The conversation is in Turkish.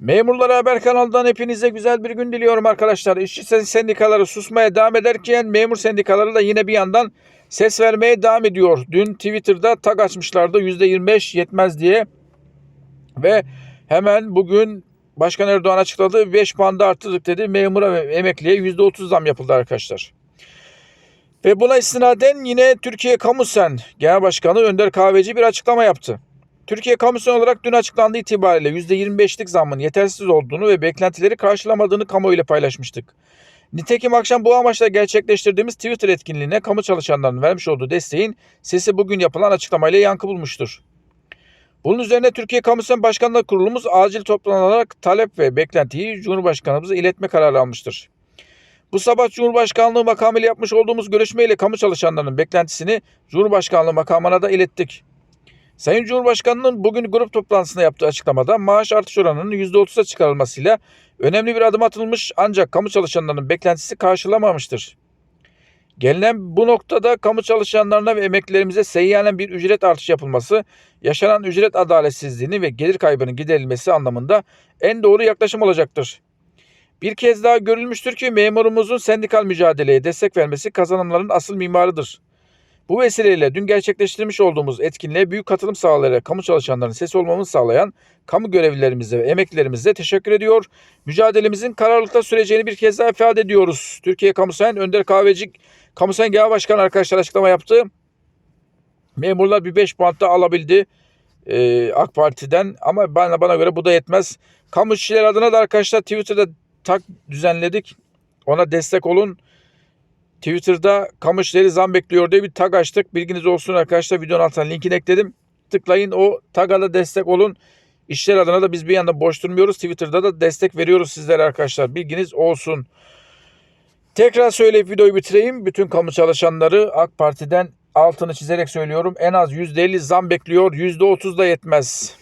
Memurlar Haber kanalından hepinize güzel bir gün diliyorum arkadaşlar. İşçi sen- sendikaları susmaya devam ederken memur sendikaları da yine bir yandan ses vermeye devam ediyor. Dün Twitter'da tag açmışlardı %25 yetmez diye. Ve hemen bugün Başkan Erdoğan açıkladı 5 puan arttırdık dedi. Memura ve emekliye %30 zam yapıldı arkadaşlar. Ve buna istinaden yine Türkiye Kamusen Genel Başkanı Önder Kahveci bir açıklama yaptı. Türkiye Kamusen olarak dün açıklandığı itibariyle %25'lik zammın yetersiz olduğunu ve beklentileri karşılamadığını kamuoyuyla paylaşmıştık. Nitekim akşam bu amaçla gerçekleştirdiğimiz Twitter etkinliğine kamu çalışanlarının vermiş olduğu desteğin sesi bugün yapılan açıklamayla yankı bulmuştur. Bunun üzerine Türkiye Kamusen Başkanlığı Kurulumuz acil toplanarak talep ve beklentiyi Cumhurbaşkanımıza iletme kararı almıştır. Bu sabah Cumhurbaşkanlığı makamıyla yapmış olduğumuz görüşmeyle kamu çalışanlarının beklentisini Cumhurbaşkanlığı makamına da ilettik. Sayın Cumhurbaşkanı'nın bugün grup toplantısında yaptığı açıklamada maaş artış oranının %30'a çıkarılmasıyla önemli bir adım atılmış ancak kamu çalışanlarının beklentisi karşılamamıştır. Gelinen bu noktada kamu çalışanlarına ve emeklilerimize seyyanen bir ücret artışı yapılması, yaşanan ücret adaletsizliğini ve gelir kaybının giderilmesi anlamında en doğru yaklaşım olacaktır. Bir kez daha görülmüştür ki memurumuzun sendikal mücadeleye destek vermesi kazanımların asıl mimarıdır. Bu vesileyle dün gerçekleştirmiş olduğumuz etkinliğe büyük katılım sağlayarak kamu çalışanlarının sesi olmamızı sağlayan kamu görevlilerimize ve emeklilerimize teşekkür ediyor. Mücadelemizin kararlılıkta süreceğini bir kez daha ifade ediyoruz. Türkiye Kamusen Önder Kahveci Kamusen Genel Başkanı arkadaşlar açıklama yaptı. Memurlar bir 5 puan da alabildi e, AK Parti'den ama bana, bana göre bu da yetmez. Kamu işçileri adına da arkadaşlar Twitter'da tak düzenledik. Ona destek olun. Twitter'da kamu işleri zam bekliyor diye bir tag açtık. Bilginiz olsun arkadaşlar. Videonun altına linkini ekledim. Tıklayın o taga da destek olun. İşler adına da biz bir yandan boş durmuyoruz. Twitter'da da destek veriyoruz sizlere arkadaşlar. Bilginiz olsun. Tekrar söyleyip videoyu bitireyim. Bütün kamu çalışanları AK Parti'den altını çizerek söylüyorum. En az %50 zam bekliyor. %30 da yetmez.